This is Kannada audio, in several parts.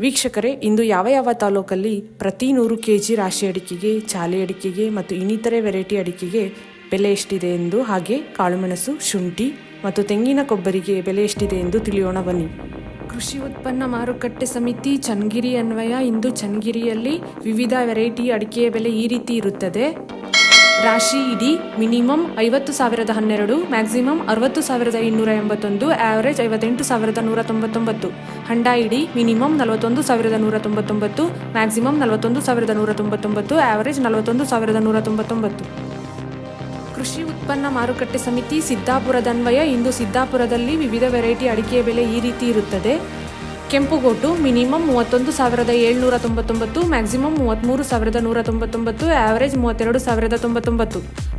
ವೀಕ್ಷಕರೇ, ಇಂದು ಯಾವ ಯಾವ ತಾಲೂಕಲ್ಲಿ ಪ್ರತಿ ನೂರು ಕೆ ಜಿ ರಾಶಿ ಅಡಿಕೆಗೆ, ಚಾಲೆ ಅಡಿಕೆಗೆ ಮತ್ತು ಇನ್ನಿತರೆ ವೆರೈಟಿ ಅಡಿಕೆಗೆ ಬೆಲೆ ಎಷ್ಟಿದೆ ಎಂದು ಹಾಗೆ ಕಾಳುಮೆಣಸು, ಶುಂಠಿ ಮತ್ತು ತೆಂಗಿನ ಕೊಬ್ಬರಿಗೆ ಬೆಲೆ ಎಷ್ಟಿದೆ ಎಂದು ತಿಳಿಯೋಣ ಬನ್ನಿ. ಕೃಷಿ ಉತ್ಪನ್ನ ಮಾರುಕಟ್ಟೆ ಸಮಿತಿ ಚನ್ನಗಿರಿ ಅನ್ವಯ, ಇಂದು ಚನ್ನಗಿರಿಯಲ್ಲಿ ವಿವಿಧ ವೆರೈಟಿ ಅಡಿಕೆಯ ಬೆಲೆ ಈ ರೀತಿ ಇರುತ್ತದೆ. ರಾಶಿ ಇಡಿ ಮಿನಿಮಮ್ ಐವತ್ತು ಸಾವಿರದ ಹನ್ನೆರಡು, ಮ್ಯಾಕ್ಸಿಮಮ್ ಅರವತ್ತು ಸಾವಿರದ ಇನ್ನೂರ ಎಂಬತ್ತೊಂದು ಆವರೇಜ್ ಐವತ್ತೆಂಟು ಸಾವಿರದ ನೂರ ತೊಂಬತ್ತೊಂಬತ್ತು. ಹಂಡ ಇಡಿ ಮಿನಿಮಮ್ ನಲವತ್ತೊಂದು ಸಾವಿರದ ನೂರ ತೊಂಬತ್ತೊಂಬತ್ತು, ಮ್ಯಾಕ್ಸಿಮಮ್ ನಲವತ್ತೊಂದು ಸಾವಿರದ ನೂರ ತೊಂಬತ್ತೊಂಬತ್ತು ಆವರೇಜ್ ನಲವತ್ತೊಂದು ಸಾವಿರದ ನೂರ ತೊಂಬತ್ತೊಂಬತ್ತು. ಕೃಷಿ ಉತ್ಪನ್ನ ಮಾರುಕಟ್ಟೆ ಸಮಿತಿ ಸಿದ್ದಾಪುರದನ್ವಯ ಇಂದು ಸಿದ್ದಾಪುರದಲ್ಲಿ ವಿವಿಧ ವೆರೈಟಿ ಅಡಿಕೆ ಬೆಲೆ ಈ ರೀತಿ ಇರುತ್ತದೆ. ಕೆಂಪುಗೋಟು ಮಿನಿಮಮ್ ಮೂವತ್ತೊಂದು ಸಾವಿರದ ಏಳ್ನೂರ ತೊಂಬತ್ತೊಂಬತ್ತು, ಮ್ಯಾಕ್ಸಿಮಮ್ ಮೂವತ್ತ್ಮೂರು ಸಾವಿರದ ನೂರ ತೊಂಬತ್ತೊಂಬತ್ತು ಆವರೇಜ್ ಮೂವತ್ತೆರಡು ಸಾವಿರದ ತೊಂಬತ್ತೊಂಬತ್ತು.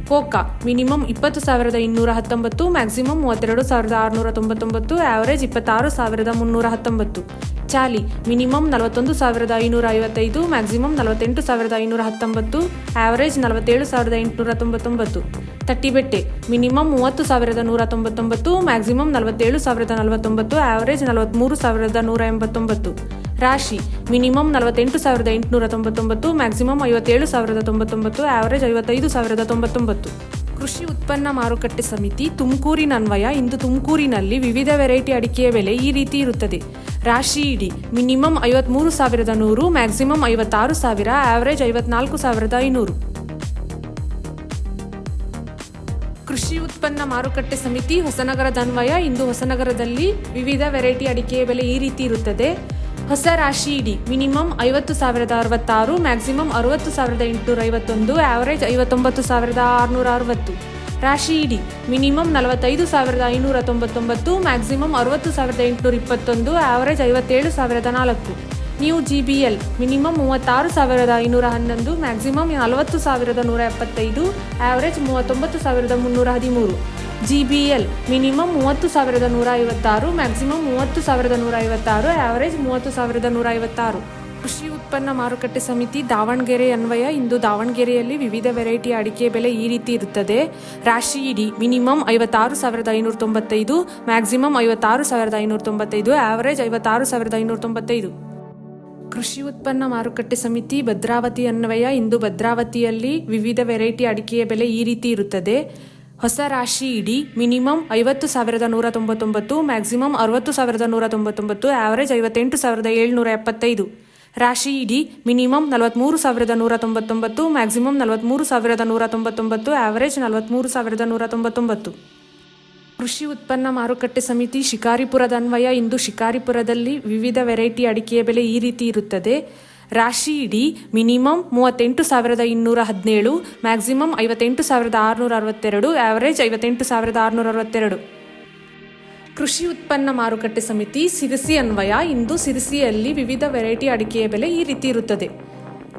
ಕೋಕಾ ಮಿನಿಮಮ್ ಇಪ್ಪತ್ತು ಸಾವಿರದ ಇನ್ನೂರ ಹತ್ತೊಂಬತ್ತು, ಮ್ಯಾಕ್ಸಿಮಮ್ ಮೂವತ್ತೆರಡು ಸಾವಿರದ ಆರುನೂರ ತೊಂಬತ್ತೊಂಬತ್ತು ಆವರೇಜ್ ಇಪ್ಪತ್ತಾರು ಸಾವಿರದ ಮುನ್ನೂರ ಹತ್ತೊಂಬತ್ತು. ಚಾಲಿ, ಮಿನಿಮಮ್ ನಲವತ್ತೊಂದು ಸಾವಿರದ ಐನೂರ ಐವತ್ತೈದು, ಮ್ಯಾಕ್ಸಿಮಮ್ ನಲವತ್ತೆಂಟು ಸಾವಿರದ ಐನೂರ ಹತ್ತೊಂಬತ್ತು ಆವರೇಜ್ ನಲವತ್ತೇಳು ಸಾವಿರದ ಎಂಟುನೂರ ತೊಂಬತ್ತೊಂಬತ್ತು. ತಟ್ಟಿಬೆಟ್ಟೆ ಮಿನಿಮಮ್ ಮೂವತ್ತು ಸಾವಿರದ ನೂರ ತೊಂಬತ್ತೊಂಬತ್ತು, ಮ್ಯಾಕ್ಸಿಮಮ್ ನಲವತ್ತೇಳು ಸಾವಿರದ ನಲವತ್ತೊಂಬತ್ತು, ಆವರೇಜ್ ನಲವತ್ತ್ಮೂರು ಸಾವಿರದ ನೂರ ಎಂಬತ್ತೊಂಬತ್ತು. ರಾಶಿ, ಮಿನಿಮಮ್ ನಲವತ್ತೆಂಟು ಸಾವಿರದ ಎಂಟುನೂರ ತೊಂಬತ್ತೊಂಬತ್ತು, ಮ್ಯಾಕ್ಸಿಮಮ್ ಐವತ್ತೇಳು ಸಾವಿರದ ತೊಂಬತ್ತೊಂಬತ್ತು, ಆವರೇಜ್ ಐವತ್ತೈದು ಸಾವಿರದ ತೊಂಬತ್ತೊಂಬತ್ತು. ಕೃಷಿ ಉತ್ಪನ್ನ ಮಾರುಕಟ್ಟೆ ಸಮಿತಿ, ತುಮಕೂರಿನ ಅನ್ವಯ. ಇಂದು ತುಮಕೂರಿನಲ್ಲಿ ವಿವಿಧ ವೆರೈಟಿ ಅಡಿಕೆಯ ಬೆಲೆ ಈ ರೀತಿ ಇರುತ್ತದೆ. ರಾಶಿ ಇಡಿ, ಮಿನಿಮಮ್ ಐವತ್ಮೂರು ಸಾವಿರದ ನೂರು, ಮ್ಯಾಕ್ಸಿಮಮ್ ಐವತ್ತಾರು ಸಾವಿರ, ಆವರೇಜ್ ಐವತ್ನಾಲ್ಕು ಸಾವಿರದ ಐನೂರು. ಕೃಷಿ ಉತ್ಪನ್ನ ಮಾರುಕಟ್ಟೆ ಸಮಿತಿ ಹೊಸನಗರದ ಅನ್ವಯ ಇಂದು ಹೊಸನಗರದಲ್ಲಿ ವಿವಿಧ ವೆರೈಟಿ ಅಡಿಕೆಯ ಬೆಲೆ ಈ ರೀತಿ ಇರುತ್ತದೆ. ಹೊಸ ರಾಶಿ ಇಡಿ. ಮಿನಿಮಮ್ ಐವತ್ತು ಸಾವಿರದ ಅರವತ್ತಾರು, ಮ್ಯಾಕ್ಸಿಮಮ್ ಅರವತ್ತು ಸಾವಿರದ ಎಂಟುನೂರ ಐವತ್ತೊಂದು, ಆವರೇಜ್ ಐವತ್ತೊಂಬತ್ತು ಸಾವಿರದ ಆರುನೂರ ಅರವತ್ತು. ರಾಶಿ ಇಡಿ. ಮಿನಿಮಮ್ ನಲವತ್ತೈದು ಸಾವಿರದ ಐನೂರ ತೊಂಬತ್ತೊಂಬತ್ತು, ಮ್ಯಾಕ್ಸಿಮಮ್ ಅರವತ್ತು ಸಾವಿರದ ಎಂಟುನೂರ ಇಪ್ಪತ್ತೊಂದು, ಆವರೇಜ್ ಐವತ್ತೇಳು ಸಾವಿರದ ನಾಲ್ಕು. New G B L minimum ಮೂವತ್ತಾರು ಸಾವಿರದ ಐನೂರ ಹನ್ನೊಂದು, ಮ್ಯಾಕ್ಸಿಮಮ್ ನಲವತ್ತು ಸಾವಿರದ ನೂರ ಎಪ್ಪತ್ತೈದು ಆವರೇಜ್ ಮೂವತ್ತೊಂಬತ್ತು ಸಾವಿರದ ಮುನ್ನೂರ ಹದಿಮೂರು. ಜಿ ಬಿ ಎಲ್ ಮಿನಿಮಮ್ ಮೂವತ್ತು ಸಾವಿರದ ನೂರ ಐವತ್ತಾರು, ಮ್ಯಾಕ್ಸಿಮಮ್ ಮೂವತ್ತು ಸಾವಿರದ ನೂರ ಐವತ್ತಾರು ಆವರೇಜ್ ಮೂವತ್ತು ಸಾವಿರದ ನೂರ ಐವತ್ತಾರು. ಕೃಷಿ ಉತ್ಪನ್ನ ಮಾರುಕಟ್ಟೆ ಸಮಿತಿ ದಾವಣಗೆರೆ ಅನ್ವಯ, ಇಂದು ದಾವಣಗೆರೆಯಲ್ಲಿ ವಿವಿಧ ವೆರೈಟಿ ಅಡಿಕೆ ಬೆಲೆ ಈ ರೀತಿ ಇರುತ್ತದೆ. ರಾಶಿ ಇಡಿ, ಮಿನಿಮಮ್ ಐವತ್ತಾರು ಸಾವಿರದ ಐನೂರ ತೊಂಬತ್ತೈದು, ಮ್ಯಾಕ್ಸಿಮಮ್ ಐವತ್ತಾರು ಸಾವಿರದ ಐನೂರ ತೊಂಬತ್ತೈದು ಆವರೇಜ್ ಐವತ್ತಾರು ಸಾವಿರದ ಐನೂರ ತೊಂಬತ್ತೈದು. ಕೃಷಿ ಉತ್ಪನ್ನ ಮಾರುಕಟ್ಟೆ ಸಮಿತಿ ಭದ್ರಾವತಿ ಅನ್ವಯ ಇಂದು ಭದ್ರಾವತಿಯಲ್ಲಿ ವಿವಿಧ ವೆರೈಟಿ ಅಡಿಕೆಯ ಬೆಲೆ ಈ ರೀತಿ ಇರುತ್ತದೆ. ಹೊಸ ರಾಶಿ ಇಡಿ, ಮಿನಿಮಮ್ ಐವತ್ತು ಸಾವಿರದ ನೂರ ತೊಂಬತ್ತೊಂಬತ್ತು ಮ್ಯಾಕ್ಸಿಮಮ್ ಅರವತ್ತು ಸಾವಿರದ ನೂರ ತೊಂಬತ್ತೊಂಬತ್ತು ಆವರೇಜ್ ಐವತ್ತೆಂಟು ಸಾವಿರದ ಏಳ್ನೂರ ಎಪ್ಪತ್ತೈದು. ರಾಶಿ ಇಡಿ, ಮಿನಿಮಮ್ ನಲವತ್ತ್ಮೂರು ಸಾವಿರದ ನೂರ ತೊಂಬತ್ತೊಂಬತ್ತು ಮ್ಯಾಕ್ಸಿಮಮ್ ನಲವತ್ತ್ಮೂರು ಸಾವಿರದ ನೂರ ತೊಂಬತ್ತೊಂಬತ್ತು ಆವರೇಜ್ ನಲವತ್ತ್ಮೂರು ಸಾವಿರದ ನೂರ ತೊಂಬತ್ತೊಂಬತ್ತು ಕೃಷಿ ಉತ್ಪನ್ನ ಮಾರುಕಟ್ಟೆ ಸಮಿತಿ ಶಿಕಾರಿಪುರದ ಅನ್ವಯ ಇಂದು ಶಿಕಾರಿಪುರದಲ್ಲಿ ವಿವಿಧ ವೆರೈಟಿ ಅಡಿಕೆಯ ಬೆಲೆ ಈ ರೀತಿ ಇರುತ್ತದೆ. ರಾಶಿ ಇಡಿ ಮಿನಿಮಮ್ ಮೂವತ್ತೆಂಟು ಸಾವಿರದ ಇನ್ನೂರ ಹದಿನೇಳು, ಮ್ಯಾಕ್ಸಿಮಮ್ ಐವತ್ತೆಂಟು ಸಾವಿರದ ಆರುನೂರ ಅರವತ್ತೆರಡು, ಆವರೇಜ್ ಐವತ್ತೆಂಟು ಸಾವಿರದ ಆರುನೂರ ಅರವತ್ತೆರಡು. ಕೃಷಿ ಉತ್ಪನ್ನ ಮಾರುಕಟ್ಟೆ ಸಮಿತಿ ಸಿರಿಸಿ ಅನ್ವಯ ಇಂದು ಸಿರಿಸಿಯಲ್ಲಿ ವಿವಿಧ ವೆರೈಟಿ ಅಡಿಕೆಯ ಬೆಲೆ ಈ ರೀತಿ ಇರುತ್ತದೆ.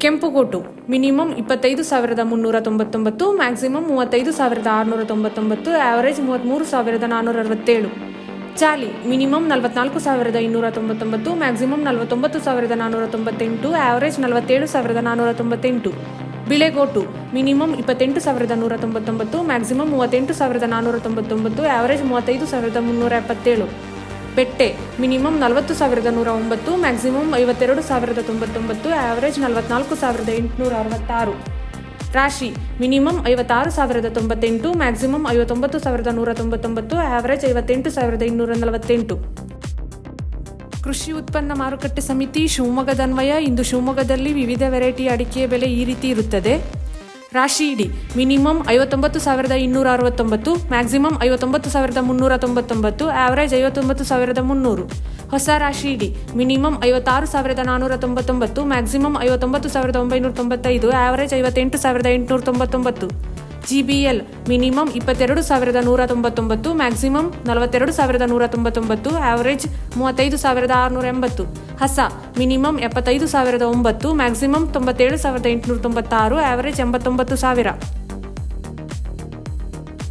ಕೆಂಪುಗೋಟು ಮಿನಿಮಮ್ ಇಪ್ಪತ್ತೈದು ಸಾವಿರದ ಮುನ್ನೂರ ತೊಂಬತ್ತೊಂಬತ್ತು ಮ್ಯಾಕ್ಸಿಮಮ್ ಮೂವತ್ತೈದು ಸಾವಿರದ ಆರುನೂರ ತೊಂಬತ್ತೊಂಬತ್ತು ಆವರೇಜ್ ಮೂವತ್ತ್ಮೂರು ಸಾವಿರದ ನಾನ್ನೂರ ಅರವತ್ತೇಳು. ಚಾಲಿ ಮಿನಿಮಮ್ ನಲವತ್ನಾಲ್ಕು ಸಾವಿರದ ಇನ್ನೂರ ತೊಂಬತ್ತೊಂಬತ್ತು ಮ್ಯಾಕ್ಸಿಮಮ್ ನಲವತ್ತೊಂಬತ್ತು ಸಾವಿರದ ನಾನ್ನೂರ ತೊಂಬತ್ತೆಂಟು ಆವರೇಜ್ ನಲವತ್ತೇಳು ಸಾವಿರದ ನಾನ್ನೂರ ತೊಂಬತ್ತೆಂಟು. ಬಿಳೆಗೋಟು ಮಿನಿಮಮ್ ಇಪ್ಪತ್ತೆಂಟು ಸಾವಿರದ ನೂರ ತೊಂಬತ್ತೊಂಬತ್ತು ಮ್ಯಾಕ್ಸಿಮಮ್ ಮೂವತ್ತೆಂಟು ಸಾವಿರದ ನಾನ್ನೂರ ತೊಂಬತ್ತೊಂಬತ್ತು ಆವರೇಜ್ ಮೂವತ್ತೈದು ಸಾವಿರದ ಮುನ್ನೂರ ಎಪ್ಪತ್ತೇಳು. ಬೆಟ್ಟೆ. ಮಿನಿಮಮ್ ನಲವತ್ತು ಸಾವಿರದ ನೂರ ಒಂಬತ್ತು ಮ್ಯಾಕ್ಸಿಮಮ್ ಐವತ್ತೆರಡು ಸಾವಿರದ ತೊಂಬತ್ತೊಂಬತ್ತು, ಆವರೇಜ್ ನಲವತ್ನಾಲ್ಕು ಸಾವಿರದ ಎಂಟುನೂರ ಅರವತ್ತಾರು. ರಾಶಿ, ಮಿನಿಮಮ್ ಐವತ್ತಾರು ಸಾವಿರದ ತೊಂಬತ್ತೆಂಟು, ಮ್ಯಾಕ್ಸಿಮಮ್ ಐವತ್ತೊಂಬತ್ತು ಸಾವಿರದ ನೂರ ತೊಂಬತ್ತೊಂಬತ್ತು, ಆವರೇಜ್ ಐವತ್ತೆಂಟು ಸಾವಿರದ ಇನ್ನೂರ ನಲವತ್ತೆಂಟು. ಕೃಷಿ ಉತ್ಪನ್ನ ಮಾರುಕಟ್ಟೆ ಸಮಿತಿ ಶಿವಮೊಗ್ಗದನ್ವಯ ಇಂದು ಶಿವಮೊಗ್ಗದಲ್ಲಿ ವಿವಿಧ ವೆರೈಟಿ ಅಡಿಕೆಯ ಬೆಲೆ ಈ ರೀತಿ ಇರುತ್ತದೆ. ರಾಶಿ ಇಡಿ. ಮಿನಿಮಮ್ ಐವತ್ತೊಂಬತ್ತು ಸಾವಿರದ ಇನ್ನೂರ ಅರವತ್ತೊಂಬತ್ತು, ಮ್ಯಾಕ್ಸಿಮಮ್ ಐವತ್ತೊಂಬತ್ತು ಸಾವಿರದ ಮುನ್ನೂರ ತೊಂಬತ್ತೊಂಬತ್ತು ಆವರೇಜ್ ಐವತ್ತೊಂಬತ್ತು ಸಾವಿರದ ಮುನ್ನೂರು. ಹೊಸ ರಾಶಿ ಇಡಿ. ಮಿನಿಮಮ್ ಐವತ್ತಾರು ಸಾವಿರದ ನಾನ್ನೂರ ತೊಂಬತ್ತೊಂಬತ್ತು, ಮ್ಯಾಕ್ಸಿಮಮ್ ಐವತ್ತೊಂಬತ್ತು ಸಾವಿರದ ಒಂಬೈನೂರ ತೊಂಬತ್ತೈದು ಆವರೇಜ್ ಐವತ್ತೆಂಟು ಸಾವಿರದ ಎಂಟುನೂರ ತೊಂಬತ್ತೊಂಬತ್ತು. ಜಿ ಬಿ ಎಲ್ ಮಿನಿಮಮ್ ಇಪ್ಪತ್ತೆರಡು ಸಾವಿರದ ನೂರ ತೊಂಬತ್ತೊಂಬತ್ತು ಮ್ಯಾಕ್ಸಿಮಮ್ ನಲವತ್ತೆರಡು ಸಾವಿರದ ನೂರ ತೊಂಬತ್ತೊಂಬತ್ತು ಆವರೇಜ್ ಮೂವತ್ತೈದು ಸಾವಿರದ ಆರುನೂರ ಎಂಬತ್ತು. ಹಸ ಮಿನಿಮಮ್ ಎಪ್ಪತ್ತೈದು ಸಾವಿರದ ಒಂಬತ್ತು ಮ್ಯಾಕ್ಸಿಮಮ್ ತೊಂಬತ್ತೇಳು ಸಾವಿರದ ಎಂಟುನೂರ ತೊಂಬತ್ತಾರು ಆವರೇಜ್ ಎಂಬತ್ತೊಂಬತ್ತು ಸಾವಿರ.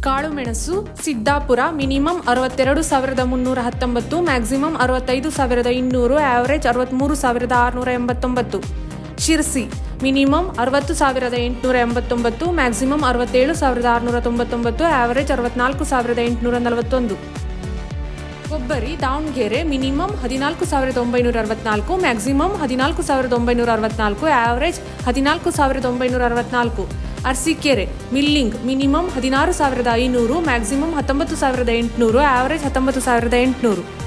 ಕಾಳುಮೆಣಸು ಸಿದ್ದಾಪುರ ಮಿನಿಮಮ್ ಅರವತ್ತೆರಡು ಸಾವಿರದ ಮುನ್ನೂರ ಹತ್ತೊಂಬತ್ತು ಮ್ಯಾಕ್ಸಿಮಮ್ ಅರವತ್ತೈದು ಸಾವಿರದ ಇನ್ನೂರು ಆವರೇಜ್ ಅರವತ್ತ್ಮೂರು ಸಾವಿರದ ಆರುನೂರ ಎಂಬತ್ತೊಂಬತ್ತು. ಶಿರ್ಸಿ. ಮಿನಿಮಮ್ ಅರವತ್ತು ಸಾವಿರದ ಎಂಟುನೂರ ಎಂಬತ್ತೊಂಬತ್ತು, ಮ್ಯಾಕ್ಸಿಮಮ್ ಅರವತ್ತೇಳು ಸಾವಿರದ ಆರುನೂರ ತೊಂಬತ್ತೊಂಬತ್ತು ಆವರೇಜ್ ಅರವತ್ನಾಲ್ಕು ಸಾವಿರದ ಎಂಟುನೂರ ನಲವತ್ತೊಂದು. ಕೊಬ್ಬರಿ, ದಾವಣಗೆರೆ, ಮಿನಿಮಮ್ ಹದಿನಾಲ್ಕು ಸಾವಿರದ ಒಂಬೈನೂರ ಅರವತ್ನಾಲ್ಕು, ಮ್ಯಾಕ್ಸಿಮಮ್ ಹದಿನಾಲ್ಕು ಸಾವಿರದ ಒಂಬೈನೂರ ಅರವತ್ನಾಲ್ಕು ಆವರೇಜ್ ಹದಿನಾಲ್ಕು ಸಾವಿರದ ಒಂಬೈನೂರ ಅರವತ್ನಾಲ್ಕು. ಅರ್ಸಿಕೆರೆ, ಮಿಲ್ಲಿಂಗ್, ಮಿನಿಮಮ್ ಹದಿನಾರು ಸಾವಿರದ ಐನೂರು, ಮ್ಯಾಕ್ಸಿಮಮ್ ಹತ್ತೊಂಬತ್ತು ಸಾವಿರದ ಎಂಟುನೂರು ಆವರೇಜ್ ಹತ್ತೊಂಬತ್ತು ಸಾವಿರದ ಎಂಟುನೂರು.